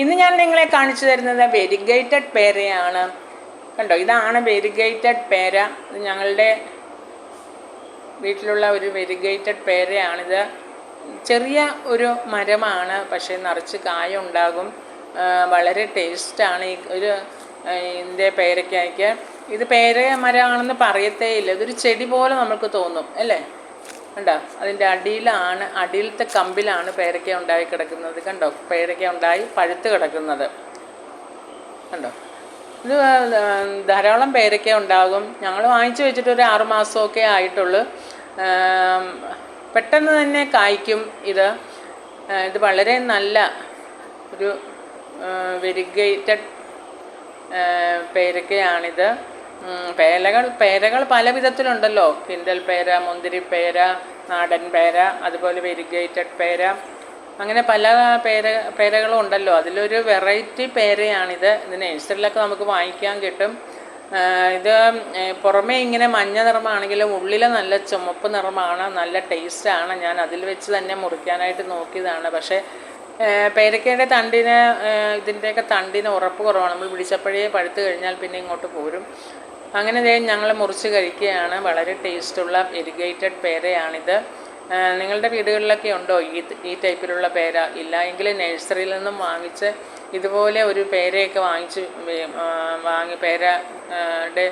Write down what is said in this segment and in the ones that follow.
ഇന്ന് ഞാൻ നിങ്ങളെ കാണിച്ചു തരുന്നത് വെരിഗേറ്റഡ് പേരയാണ്. കണ്ടോ? ഇതാണ് വെരിഗേറ്റഡ് പേര. ഇത് ഞങ്ങളുടെ വീട്ടിലുള്ള ഒരു വെരിഗേറ്റഡ് പേരയാണിത്. ചെറിയ ഒരു മരമാണ് പക്ഷേ നിറച്ച് കായ ഉണ്ടാകും വളരെ ടേസ്റ്റാണ് ഈ ഒരു ഇതിന്റെ പേരയ്ക്കായ്ക്ക്. ഇത് പേര മരമാണെന്ന് പറയത്തേ ഇല്ല ഇതൊരു ചെടി പോലെ നമുക്ക് തോന്നും അല്ലേ? കണ്ടോ? അതിന്റെ അടിയിലാണ് അടിയിലത്തെ കമ്പിലാണ് പേരയ്ക്ക ഉണ്ടായി കിടക്കുന്നത്. കണ്ടോ? പേരയ്ക്ക ഉണ്ടായി പഴുത്ത് കിടക്കുന്നത്. കണ്ടോ? ഇത് ധാരാളം പേരയ്ക്ക ഉണ്ടാകും. ഞങ്ങൾ വാങ്ങിച്ചു വെച്ചിട്ട് ഒരു ആറുമാസമൊക്കെ ആയിട്ടുള്ളൂ. പെട്ടെന്ന് തന്നെ കായ്ക്കും ഇത്. ഇത് വളരെ നല്ല ഒരു വെരിഗേറ്റഡ് പേരക്കയാണിത് പേരകൾ പേരകൾ പല വിധത്തിലുണ്ടല്ലോ. കിൻഡൽ പേര മുന്തിരി പേര നാടൻ പേര അതുപോലെ വെരിഗേറ്റഡ് പേര. അങ്ങനെ പല പേര പേരകളും ഉണ്ടല്ലോ. അതിലൊരു വെറൈറ്റി പേരയാണിത്. ഇത് നഴ്സറിയിലൊക്കെ നമുക്ക് വാങ്ങിക്കാൻ കിട്ടും. ഇത് പുറമേ ഇങ്ങനെ മഞ്ഞ നിറമാണെങ്കിലും ഉള്ളിൽ നല്ല ചുമപ്പ് നിറമാണ് നല്ല ടേസ്റ്റാണ്. ഞാൻ അതിൽ വെച്ച് തന്നെ മുറിക്കാനായിട്ട് നോക്കിയതാണ്. പക്ഷേ പേരക്കയുടെ തണ്ടിന് ഇതിന്റെയൊക്കെ തണ്ടിന് ഉറപ്പ് കുറവാണ്. നമ്മൾ പിടിച്ചപ്പോഴേ പഴുത്ത് കഴിഞ്ഞാൽ പിന്നെ ഇങ്ങോട്ട് പോരും. അങ്ങനെ ഞങ്ങൾ മുറിച്ച് കഴിക്കുകയാണ്. വളരെ ടേസ്റ്റുള്ള എരിഗേറ്റഡ് പേരയാണിത്. നിങ്ങളുടെ വീടുകളിലൊക്കെ ഉണ്ടോ ഈ ഈ ടൈപ്പിലുള്ള പേര? ഇല്ല എങ്കിൽ നഴ്സറിയിൽ നിന്നും വാങ്ങിച്ച് ഇതുപോലെ ഒരു പേരയൊക്കെ വാങ്ങിച്ച് വാങ്ങി പേരയുടെ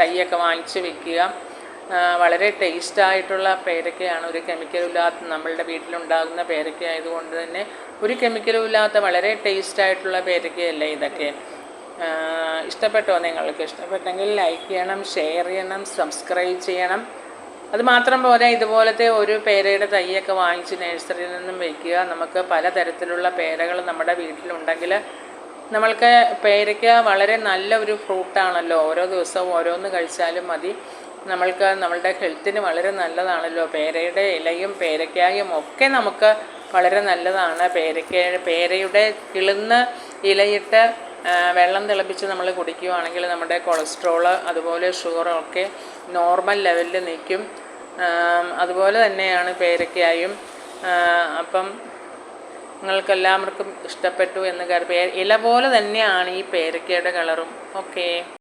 തൈയൊക്കെ വാങ്ങിച്ച് വെക്കുക. വളരെ ടേസ്റ്റായിട്ടുള്ള പേരക്കയാണ് ഒരു കെമിക്കലും ഇല്ലാത്ത നമ്മളുടെ വീട്ടിലുണ്ടാകുന്ന പേരക്ക ആയതുകൊണ്ട് തന്നെ ഒരു കെമിക്കലും ഇല്ലാത്ത വളരെ ടേസ്റ്റായിട്ടുള്ള പേരക്കയല്ലേ ഇതൊക്കെ. ഇഷ്ടപ്പെട്ടോ നിങ്ങൾക്ക്? ഇഷ്ടപ്പെട്ടെങ്കിൽ ലൈക്ക് ചെയ്യണം ഷെയർ ചെയ്യണം സബ്സ്ക്രൈബ് ചെയ്യണം. അത് മാത്രം പോരാ ഇതുപോലത്തെ ഒരു പേരയുടെ തൈയൊക്കെ വാങ്ങിച്ച് നഴ്സറിയിൽ നിന്നും വയ്ക്കുക നമുക്ക് പലതരത്തിലുള്ള പേരകൾ നമ്മുടെ വീട്ടിലുണ്ടെങ്കിൽ നമ്മൾക്ക് പേരയ്ക്ക വളരെ നല്ല ഒരു ഫ്രൂട്ടാണല്ലോ ഓരോ ദിവസവും ഓരോന്ന് കഴിച്ചാലും മതി. നമ്മൾക്ക് നമ്മളുടെ ഹെൽത്തിന് വളരെ നല്ലതാണല്ലോ. പേരയുടെ ഇലയും പേരയ്ക്കായും ഒക്കെ നമുക്ക് വളരെ നല്ലതാണ്. പേരയ്ക്ക പേരയുടെ കിളുന്ന ഇലയിട്ട് വെള്ളം തിളപ്പിച്ച് നമ്മൾ കുടിക്കുകയാണെങ്കിൽ നമ്മുടെ കൊളസ്ട്രോൾ അതുപോലെ ഷുഗറൊക്കെ നോർമൽ ലെവലിൽ നിൽക്കും. അതുപോലെ തന്നെയാണ് പേരയ്ക്കായും. അപ്പം നിങ്ങൾക്കെല്ലാവർക്കും ഇഷ്ടപ്പെട്ടു എന്ന് കരുതി ഇല പോലെ തന്നെയാണ് ഈ പേരയ്ക്കയുടെ കളറും. ഓക്കേ.